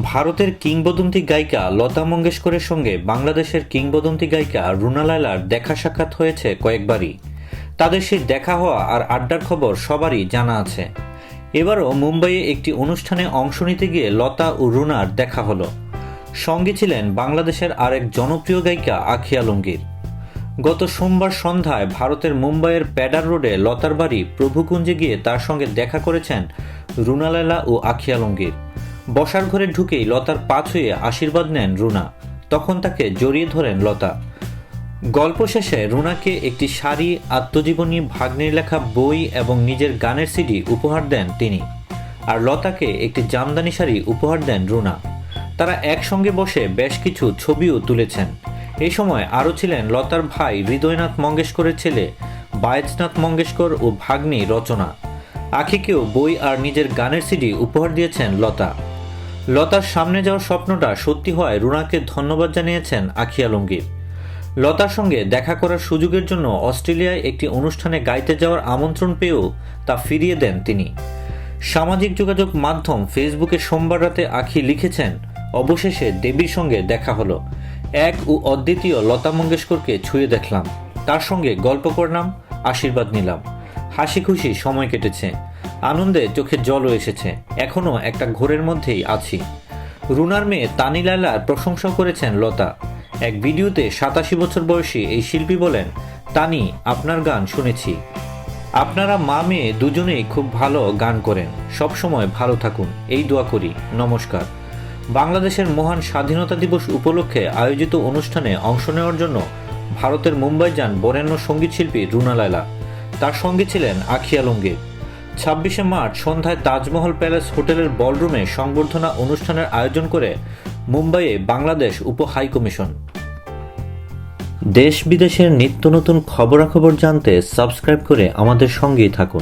ভারতের কিংবদন্তি গায়িকা লতা মঙ্গেশকরের সঙ্গে বাংলাদেশের কিংবদন্তি গায়িকা রুনা লায়লার দেখা সাক্ষাৎ হয়েছে কয়েকবারই। তাদের সেই দেখা হওয়া আর আড্ডার খবর সবারই জানা আছে। এবারও মুম্বাইয়ে একটি অনুষ্ঠানে অংশ নিতে গিয়ে লতা ও রুনার দেখা হলো। সঙ্গে ছিলেন বাংলাদেশের আরেক জনপ্রিয় গায়িকা আখি আলমগীর। গত সোমবার সন্ধ্যায় ভারতের মুম্বাইয়ের প্যাডার রোডে লতার বাড়ি প্রভুকুঞ্জে গিয়ে তার সঙ্গে দেখা করেছেন রুনা লায়লা ও আখি আলমগীর। বসার ঘরে ঢুকেই লতার পা ছুঁয়ে আশীর্বাদ নেন রুনা। তখন তাকে জড়িয়ে ধরেন লতা। গল্প শেষে রুনাকে একটি শাড়ি, আত্মজীবনী, ভাগ্নের লেখা বই এবং নিজের গানের সিডি উপহার দেন তিনি। আর লতাকে একটি জামদানি শাড়ি উপহার দেন রুনা। তারা একসঙ্গে বসে বেশ কিছু ছবিও তুলেছেন। এই সময় আরও ছিলেন লতার ভাই হৃদয়নাথ মঙ্গেশকরের ছেলে বায়েজনাথ মঙ্গেশকর ও ভাগ্নি রচনা। আখিকেও বই আর নিজের গানের সিডি উপহার দিয়েছেন লতা। লতার সামনে যাওয়ার স্বপ্নটা সত্যি হওয়ায় রুনাকে ধন্যবাদ জানিয়েছেন আখি আলমগীর। লতার সঙ্গে দেখা করার সুযোগের জন্য অস্ট্রেলিয়ায় একটি অনুষ্ঠানে গাইতে যাওয়ার আমন্ত্রণ পেয়েও তা ফিরিয়ে দেন তিনি। সামাজিক যোগাযোগ মাধ্যম ফেসবুকে সোমবার রাতে আখি লিখেছেন, অবশেষে দেবীর সঙ্গে দেখা হলো। এক ও অদ্বিতীয় লতা মঙ্গেশকরকে ছুঁয়ে দেখলাম। তার সঙ্গে গল্প করলাম, আশীর্বাদ নিলাম। হাসি খুশি সময় কেটেছে। আনন্দে চোখে জলও এসেছে। এখনও একটা ঘোরের মধ্যেই আছি। রুনার মেয়ে তানিলালার প্রশংসা করেছেন লতা। এক ভিডিওতে সাতাশি বছর বয়সী এই শিল্পী বলেন, তানি, আপনার গান শুনেছি। আপনারা মা মেয়ে দুজনেই খুব ভালো গান করেন। সব সময় ভালো থাকুন। এই দোয়া করি। নমস্কার। বাংলাদেশের মহান স্বাধীনতা দিবস উপলক্ষে আয়োজিত অনুষ্ঠানে অংশ নেওয়ার জন্য ভারতের মুম্বাই যান বরেণ্য সঙ্গীতশিল্পী রুনা লায়লা। তার সঙ্গে ছিলেন আখি আলমগীর। ছাব্বিশে মার্চ সন্ধ্যায় তাজমহল প্যালেস হোটেলের বলরুমে সংবর্ধনা অনুষ্ঠানের আয়োজন করে মুম্বাইয়ে বাংলাদেশ উপ হাই কমিশন। দেশ বিদেশের নিত্য নতুন খবরাখবর জানতে সাবস্ক্রাইব করে আমাদের সঙ্গেই থাকুন।